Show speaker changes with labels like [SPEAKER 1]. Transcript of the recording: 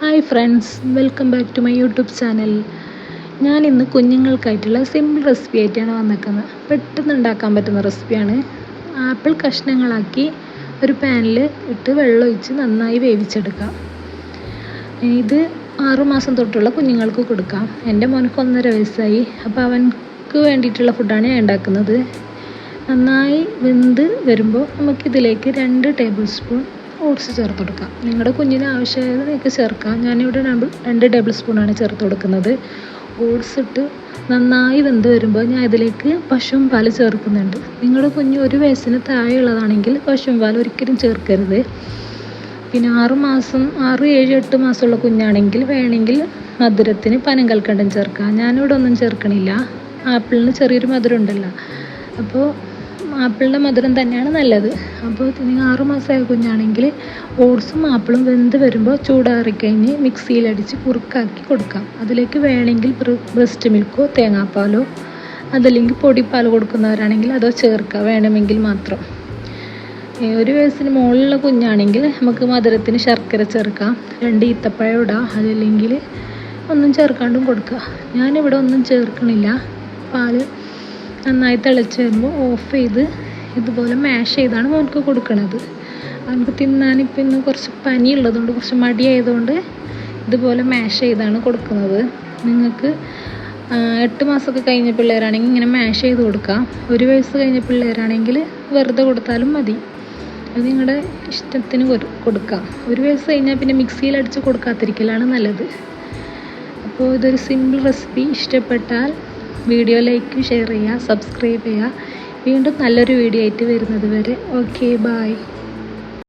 [SPEAKER 1] Hi friends welcome back to my YouTube channel ഞാൻ ഇന്ന് കുഞ്ഞുങ്ങൾക്കായിട്ടുള്ള simple recipe ആയിട്ടാണ് വന്നേക്കുന്നത് പെട്ടെന്ന് ഉണ്ടാക്കാൻ പറ്റുന്ന റെസിപ്പിയാണ് ആപ്പിൾ കഷ്ണങ്ങളാക്കി ഒരു പാനിൽ ഇട്ട് വെള്ളം ഒഴിച്ച് നന്നായി വേവിച്ചെടുക്കാം. ഇത് ആറുമാസം തൊട്ടുള്ള കുഞ്ഞുങ്ങൾക്ക് കൊടുക്കാം. എന്റെ മോനക്ക് ഒന്നര വയസ്സായി. അപ്പോൾ അവൻക്ക് വേണ്ടിയിട്ടുള്ള ഫുഡാണ് ഞാൻ ഉണ്ടാക്കുന്നത്. നന്നായി വെന്ത് വരുമ്പോൾ നമുക്കിതിലേക്ക് രണ്ട് ടേബിൾ സ്പൂൺ ഓട്സ് ചേർത്ത് കൊടുക്കാം. നിങ്ങളുടെ കുഞ്ഞിന് ആവശ്യമായത് നിങ്ങൾക്ക് ചേർക്കാം. ഞാനിവിടെ രണ്ട് ടേബിൾ സ്പൂണാണ് ചേർത്ത് കൊടുക്കുന്നത്. ഓട്സ് ഇട്ട് നന്നായി വെന്ത് വരുമ്പോൾ ഞാൻ ഇതിലേക്ക് പശുവും പാൽ ചേർക്കുന്നുണ്ട്. നിങ്ങളുടെ കുഞ്ഞ് ഒരു വയസ്സിന് താഴെയുള്ളതാണെങ്കിൽ പശുവും പാൽ ഒരിക്കലും ചേർക്കരുത്. പിന്നെ ആറ് മാസം ആറ് ഏഴ് എട്ട് മാസമുള്ള കുഞ്ഞാണെങ്കിൽ വേണമെങ്കിൽ മധുരത്തിന് പനം കൽക്കണ്ടം ചേർക്കാം. ഞാനിവിടെ ഒന്നും ചേർക്കണില്ല. ആപ്പിളിന് ചെറിയൊരു മധുരം ഉണ്ടല്ലോ അപ്പോൾ ആപ്പിളിന്റെ മധുരം തന്നെയാണ് നല്ലത്. അപ്പോൾ നിങ്ങൾ ആറ് മാസമായ കുഞ്ഞാണെങ്കിൽ ഓട്സും ആപ്പിളും വെന്ത് വരുമ്പോൾ ചൂടാറിക്കഴിഞ്ഞ് മിക്സിയിലടിച്ച് കുറുക്കാക്കി കൊടുക്കാം. അതിലേക്ക് വേണമെങ്കിൽ ബ്രസ്റ്റ് മിൽക്കോ തേങ്ങാപ്പാലോ അതല്ലെങ്കിൽ പൊടിപ്പാൽ കൊടുക്കുന്നവരാണെങ്കിൽ അതോ ചേർക്കുക വേണമെങ്കിൽ മാത്രം. ഒരു വയസ്സിന് മുകളിലുള്ള കുഞ്ഞാണെങ്കിൽ നമുക്ക് മധുരത്തിന് ശർക്കര ചേർക്കാം രണ്ട് ഈത്തപ്പഴം ഇടാം അതല്ലെങ്കിൽ ഒന്നും ചേർക്കാണ്ടും കൊടുക്കുക ഞാനിവിടെ ഒന്നും ചേർക്കണില്ല. പാൽ നന്നായി തിളച്ച് വരുമ്പോൾ ഓഫ് ചെയ്ത് ഇതുപോലെ മാഷ് ചെയ്താണ് മോൾക്ക് കൊടുക്കുന്നത് അവനക്ക് തിന്നാനിപ്പോൾ ഇന്ന് കുറച്ച് പനി ഉള്ളതുകൊണ്ട് കുറച്ച് മടിയായതുകൊണ്ട് ഇതുപോലെ മാഷ് ചെയ്താണ് കൊടുക്കുന്നത്. നിങ്ങൾക്ക് എട്ട് മാസമൊക്കെ കഴിഞ്ഞ പിള്ളേരാണെങ്കിൽ ഇങ്ങനെ മാഷ് ചെയ്ത് കൊടുക്കാം ഒരു വയസ്സ് കഴിഞ്ഞ പിള്ളേരാണെങ്കിൽ വെറുതെ കൊടുത്താലും മതി. അത് നിങ്ങളുടെ ഇഷ്ടത്തിന് കൊടുക്കാം ഒരു വയസ്സ് കഴിഞ്ഞാൽ പിന്നെ മിക്സിയിൽ അടിച്ച് കൊടുക്കാതിരിക്കലാണ് നല്ലത്. അപ്പോൾ ഇതൊരു സിമ്പിൾ റെസിപ്പി ഇഷ്ടപ്പെട്ടാൽ വീഡിയോ ലൈക്ക് ഷെയർ ചെയ്യുക സബ്സ്ക്രൈബ് ചെയ്യുക. വീണ്ടും നല്ലൊരു വീഡിയോ ആയിട്ട് വരുന്നത് വരെ. Okay bye